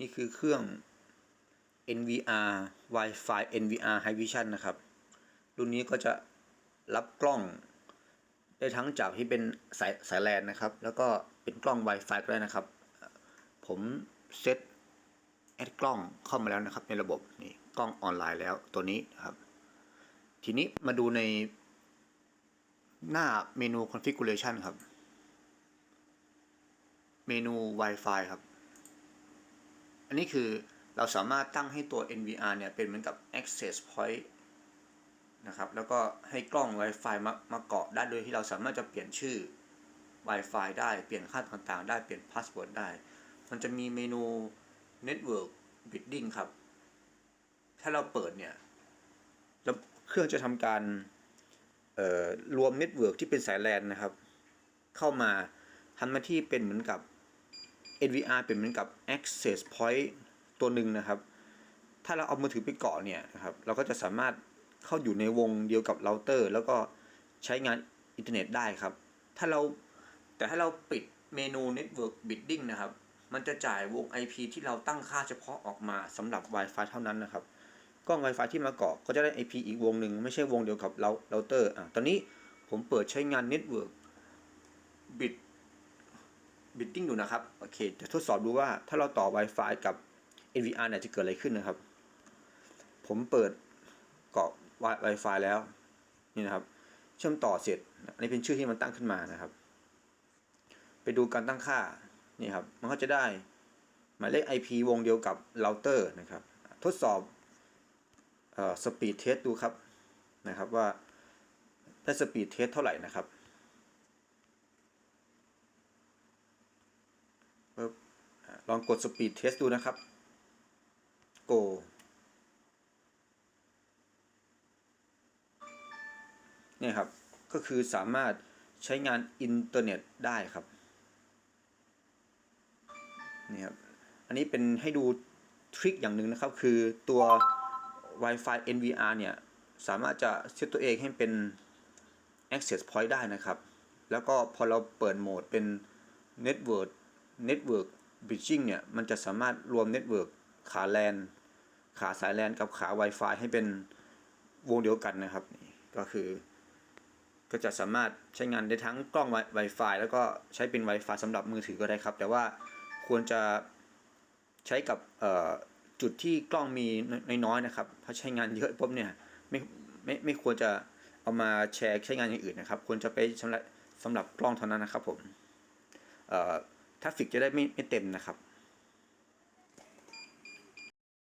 นี่คือเครื่อง NVR Wi-Fi NVR High Vision นะครับ รุ่นนี้ก็จะรับกล้องได้ทั้งจากที่เป็นสายสายแลนนะครับ แล้วก็เป็นกล้อง Wi-Fi ก็ได้นะครับ ผมเซตแอดกล้องเข้ามาแล้วนะครับ ในระบบนี่กล้องออนไลน์แล้วตัวนี้นะครับ ทีนี้มาดูในหน้าเมนู configuration ครับ เมนู Wi-Fi ครับ อันนี้คือเราสามารถตั้งให้ตัว NVR เนี่ยเป็นเหมือนกับ access point นะครับ แล้วก็ให้กล้อง Wi-Fi มามาเกาะได้โดยที่เราสามารถจะเปลี่ยนชื่อ Wi-Fi ได้เปลี่ยนค่าต่างๆ ได้เปลี่ยนพาสเวิร์ดได้ มันจะมีเมนู Network Bidding ครับ ถ้าเราเปิดเนี่ยแล้วเครื่องจะทำการรวมเน็ตเวิร์กที่เป็นสายแลนนะครับ เข้ามาทำหน้าที่เป็นเหมือนกับ NVR เป็นเหมือนกับ access point ตัวหนึ่งนะครับ ถ้าเราเอามือถือไปเกาะเนี่ยนะครับ เราก็จะสามารถเข้าอยู่ในวงเดียวกับเราเตอร์ แล้วก็ใช้งานอินเทอร์เน็ตได้ครับ ถ้าเราแต่ถ้าเราปิดเมนู Network Bidding นะครับ มันจะจ่ายวง IP ที่เราตั้งค่าเฉพาะออกมาสำหรับ Wi-Fi เท่านั้นนะครับกล้อง Wi-Fi ที่มาเกาะก็จะได้ IP อีกวงหนึ่งไม่ใช่วงเดียวกับเราเราเตอร์อะตอนนี้ผมเปิดใช้งาน Network Bit Bidding อยู่นะครับ โอเคจะทดสอบดูว่าถ้าเราต่อ Wi-Fi กับ NVR เนี่ยจะเกิดอะไรขึ้นนะครับ ผมเปิดเกาะ Wi-Fi แล้ว นี่นะครับ เชื่อมต่อเสร็จ อันนี้เป็นชื่อที่มันตั้งขึ้นมานะครับ ไปดูการตั้งค่า นี่ครับ มันก็จะได้หมายเลข IP วงเดียวกับเราเตอร์นะครับ ทดสอบสปีดเทสดูครับนะครับว่าได้สปีดเทสเท่าไหร่นะครับอ่า ลองกดสปีดเทสดูนะครับ go เนี่ยครับ ก็คือสามารถใช้งานอินเทอร์เน็ตได้ครับ นี่ครับ อันนี้เป็นให้ดูทริคอย่างหนึ่งนะครับ คือตัว Wi-Fi NVR เนี่ย สามารถจะเซตตัวเองให้เป็น access point ได้นะครับ แล้วก็พอเราเปิดโหมดเป็น network network bridging เนี่ยมันจะสามารถรวม network ขา LAN ขาสาย LAN กับขา Wi-Fi ให้เป็นวงเดียวกันนะครับนี่ก็คือ ก็จะสามารถใช้งานได้ทั้งกล้อง Wi-Fi แล้วก็ใช้เป็น Wi-Fi สำหรับมือถือก็ได้ครับ แต่ว่าควรจะใช้กับจุดที่กล้องมีน้อยๆนะครับถ้าใช้งานเยอะปุ๊บเนี่ยไม่ไม่ไม่ควรจะเอามาแชร์ใช้งานอย่างอื่นนะครับ ควรจะไปสำหรับสำหรับกล้องเท่านั้นนะครับผมเอ่อ ทราฟฟิกจะได้ไม่ไม่เต็มนะครับ